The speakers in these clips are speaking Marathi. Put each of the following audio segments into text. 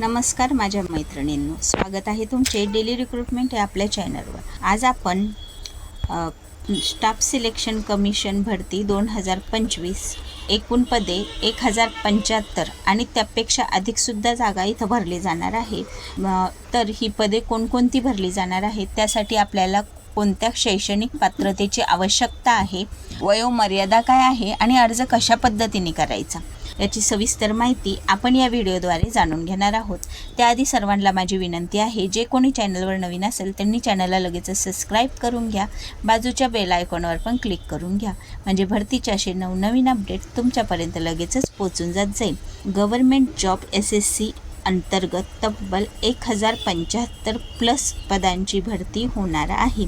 नमस्कार माझ्या मैत्रिणींनो. स्वागत आहे तुमचे डेली रिक्रुटमेंट या आपल्या चॅनलवर आज आपण स्टाफ सिलेक्शन कमिशन भरती दोन हजार पंचवीस एकूण पदे एक हजार पंच्याहत्तर आणि त्यापेक्षा अधिकसुद्धा जागा इथं भरली जाणार आहे. तर ही पदे कोणकोणती भरली जाणार आहेत त्यासाठी आपल्याला कोणत्या शैक्षणिक पात्रतेची आवश्यकता आहे वयोमर्यादा काय आहे आणि अर्ज कशा पद्धतीने करायचा? याची सविस्तर माहिती आपण या व्हिडिओद्वारे जाणून घेणार आहोत. त्याआधी सर्वांना माझी विनंती आहे जे कोणी चॅनलवर नवीन असेल त्यांनी चॅनलला लगेचच सबस्क्राईब करून घ्या. बाजूच्या बेल आयकॉनवर पण क्लिक करून घ्या. म्हणजे भरतीचे असे नवनवीन अपडेट तुमच्यापर्यंत लगेचच पोचून जात जाईल. Government job S S C अंतर्गत तब्बल एक हजार पंच्याहत्तर प्लस पदांची भरती होणार आहे.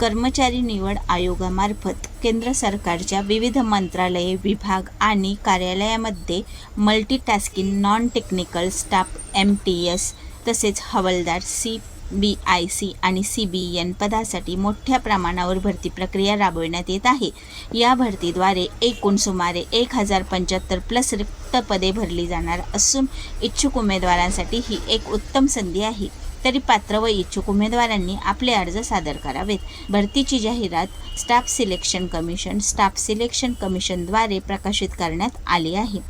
कर्मचारी निवड आयोगामार्फत केंद्र सरकारच्या विविध मंत्रालये विभाग आणि कार्यालयामध्ये multitasking non technical staff M T S तसेच हवालदार सी बी आय सी आणि सी बी एन पदासाठी मोठ्या प्रमाणावर भरती प्रक्रिया राबविण्यात येत आहे. या भरतीद्वारे एकूण सुमारे एक हजार पंच्याहत्तर प्लस रिक्त पदे भरली जाणार असून इच्छुक उमेदवारांसाठी ही एक उत्तम संधी आहे. तरी पात्र व इच्छुक उमेदवारांनी आपले अर्ज सादर करावेत. भरतीची जाहिरात staff selection commission staff selection कमिशनद्वारे प्रकाशित करण्यात आली आहे.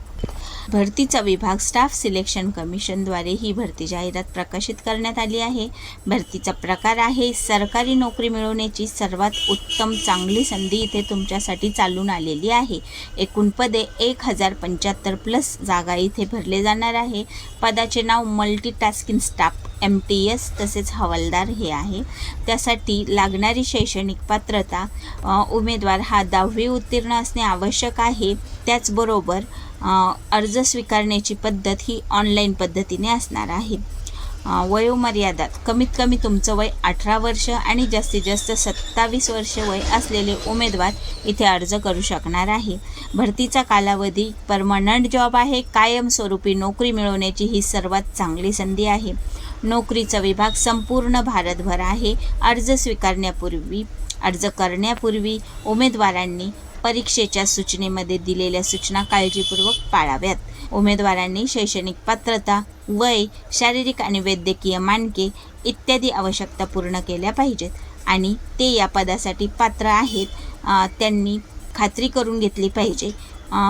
भरतीचा विभाग स्टाफ सिलेक्शन कमिशनद्वारे ही भरती जाहिरात प्रकाशित करण्यात आली आहे. भरतीचा प्रकार आहे सरकारी नोकरी मिळवण्याची सर्वात उत्तम चांगली संधी इथे तुमच्यासाठी चालून आलेली आहे. एकूण पदे एक हजार पंच्याहत्तर प्लस जागा इथे भरले जाणार आहे. पदाचे नाव multitasking staff M T S तसेच हवालदार हे आहे. त्यासाठी लागणारी शैक्षणिक पात्रता उमेदवार हा दहावी उत्तीर्ण असणे आवश्यक आहे. त्याचबरोबर अर्ज स्वीकारण्याची पद्धत ही ऑनलाईन पद्धतीने असणार आहे. वयोमर्यादात कमीत कमी तुमचं वय अठरा वर्ष आणि जास्तीत जास्त सत्तावीस वर्ष वय असलेले उमेदवार इथे अर्ज करू शकणार आहे. भरतीचा कालावधी परमनंट जॉब आहे कायमस्वरूपी नोकरी मिळवण्याची ही सर्वात चांगली संधी आहे. नोकरीचा विभाग संपूर्ण भारतभर आहे. अर्ज स्वीकारण्यापूर्वी अर्ज करण्यापूर्वी उमेदवारांनी परीक्षेच्या सूचनेमध्ये दिलेल्या सूचना काळजीपूर्वक पाळाव्यात. उमेदवारांनी शैक्षणिक पात्रता वय शारीरिक आणि वैद्यकीय मानके इत्यादी आवश्यकता पूर्ण केल्या पाहिजेत आणि ते या पदासाठी पात्र आहेत त्यांनी खात्री करून घेतली पाहिजे.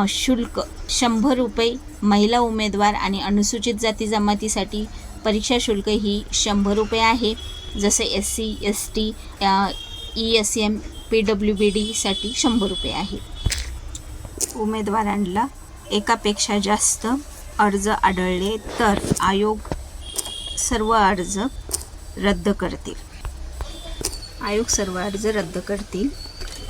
शुल्क शंभर रुपये महिला उमेदवार आणि अनुसूचित जाती जमातीसाठी परीक्षा शुल्क ही शंभर रुपये आहे. जसे S C S T E S M P W B डीसाठी शंभर रुपये आहे. उमेदवारांना एकापेक्षा जास्त अर्ज आढळले तर आयोग सर्व अर्ज रद्द करतील. आयोग सर्व अर्ज रद्द करतील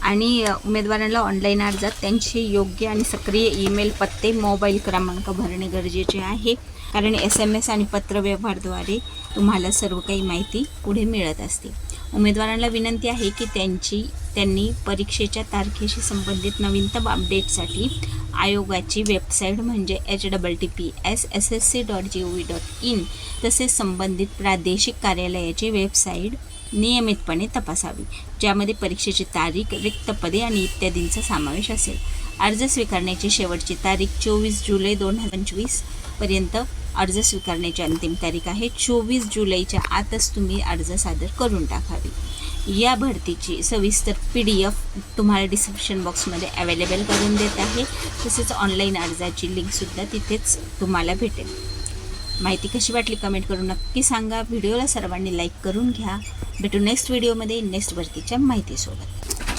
आणि उमेदवारांना ऑनलाईन अर्जात त्यांचे योग्य आणि सक्रिय ईमेल पत्ते मोबाईल क्रमांक भरणे गरजेचे आहे. कारण एस एम एस आणि पत्रव्यवहारद्वारे तुम्हाला सर्व काही माहिती पुढे मिळत असते. उमेदवारांना विनंती आहे की त्यांची त्यांनी परीक्षेच्या तारखेशी संबंधित नवीनतम अपडेटसाठी आयोगाची वेबसाईट म्हणजे H double T P S S S C dot G O V dot in तसेच संबंधित प्रादेशिक कार्यालयाची वेबसाईट नियमितपणे तपासावी ज्यामध्ये परीक्षेची तारीख रिक्त पदे आणि इत्यादींचा समावेश असेल. अर्ज स्वीकारण्याची शेवटची तारीख चोवीस जुलै दोन हजार पंचवीसपर्यंत अर्ज स्वीकारण्याची अंतिम तारीख आहे. चोवीस जुलैच्या आतच तुम्ही अर्ज सादर करून टाकावी. या भरतीची सविस्तर पी डी एफ तुम्हाला डिस्क्रिप्शन बॉक्समध्ये अवेलेबल करून देत आहे. तसेच ऑनलाईन अर्जाची लिंकसुद्धा तिथेच तुम्हाला भेटेल. माहिती कशी वाटली कमेंट करून नक्की सांगा. व्हिडिओला सर्वांनी लाईक करून घ्या. भेटू नेक्स्ट व्हिडिओमध्ये नेक्स्ट भरतीच्या माहितीसोबत.